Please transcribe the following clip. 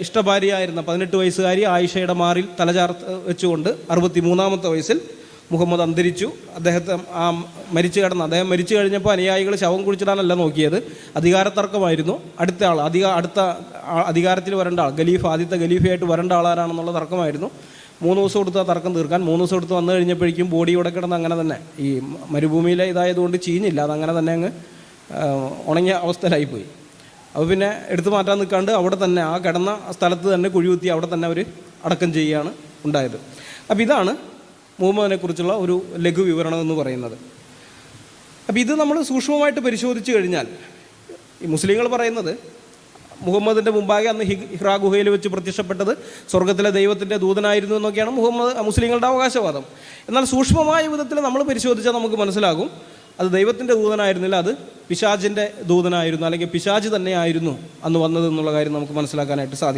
ഇഷ്ടഭാര്യയായിരുന്ന പതിനെട്ട് വയസ്സുകാരി ആയിഷയുടെ മാറിൽ തലചാർത്ത് വെച്ചുകൊണ്ട് അറുപത്തി മൂന്നാമത്തെ വയസ്സിൽ മുഹമ്മദ് അന്തരിച്ചു. അദ്ദേഹത്തെ ആ മരിച്ചു കിടന്ന് അദ്ദേഹം മരിച്ചു കഴിഞ്ഞപ്പോൾ അനുയായികൾ ശവം കുഴിച്ചിടാനല്ല നോക്കിയത്. അധികാരത്തർക്കമായിരുന്നു. അടുത്ത ആൾ അധിക അടുത്ത അധികാരത്തിൽ വരേണ്ട ആൾ ഖലീഫ ആദ്യത്തെ ഖലീഫയായിട്ട് വരേണ്ട ആളാരാണെന്നുള്ള തർക്കമായിരുന്നു. മൂന്ന് ദിവസം കൊടുത്ത് ആ തർക്കം തീർക്കാൻ. മൂന്ന് ദിവസം എടുത്ത് വന്നു കഴിഞ്ഞപ്പോഴേക്കും ബോഡി ഇവിടെ കിടന്ന് അങ്ങനെ തന്നെ ഈ മരുഭൂമിയിലെ ഇതായതുകൊണ്ട് ചീഞ്ഞില്ല. അതങ്ങനെ തന്നെ അങ്ങ് ഉണങ്ങിയ അവസ്ഥയിലായിപ്പോയി. അപ്പോൾ പിന്നെ എടുത്തു മാറ്റാൻ നിൽക്കാണ്ട് അവിടെ തന്നെ ആ കിടന്ന സ്ഥലത്ത് തന്നെ കുഴികുത്തി അവിടെ തന്നെ അവർ അടക്കം ചെയ്യുകയാണ് ഉണ്ടായത്. അപ്പോൾ ഇതാണ് മുഹമ്മദിനെ കുറിച്ചുള്ള ഒരു ലഘു വിവരണം എന്ന് പറയുന്നത്. അപ്പോൾ ഇത് നമ്മൾ സൂക്ഷ്മമായിട്ട് പരിശോധിച്ച് കഴിഞ്ഞാൽ ഈ മുസ്ലിങ്ങൾ പറയുന്നത് മുഹമ്മദിന്റെ മുമ്പാകെ അന്ന് ഹി- ഹിറാ ഗുഹയിൽ വെച്ച് പ്രത്യക്ഷപ്പെട്ടത് സ്വർഗത്തിലെ ദൈവത്തിന്റെ ദൂതനായിരുന്നു എന്നൊക്കെയാണ് മുഹമ്മദ് മുസ്ലിങ്ങളുടെ അവകാശവാദം. എന്നാൽ സൂക്ഷ്മമായ വിധത്തിൽ നമ്മൾ പരിശോധിച്ചാൽ നമുക്ക് മനസ്സിലാകും അത് ദൈവത്തിന്റെ ദൂതനായിരുന്നില്ല അത് പിശാജിന്റെ ദൂതനായിരുന്നു അല്ലെങ്കിൽ പിശാജ് തന്നെയായിരുന്നു അന്ന് വന്നത് എന്നുള്ള കാര്യം നമുക്ക് മനസ്സിലാക്കാനായിട്ട് സാധിക്കും.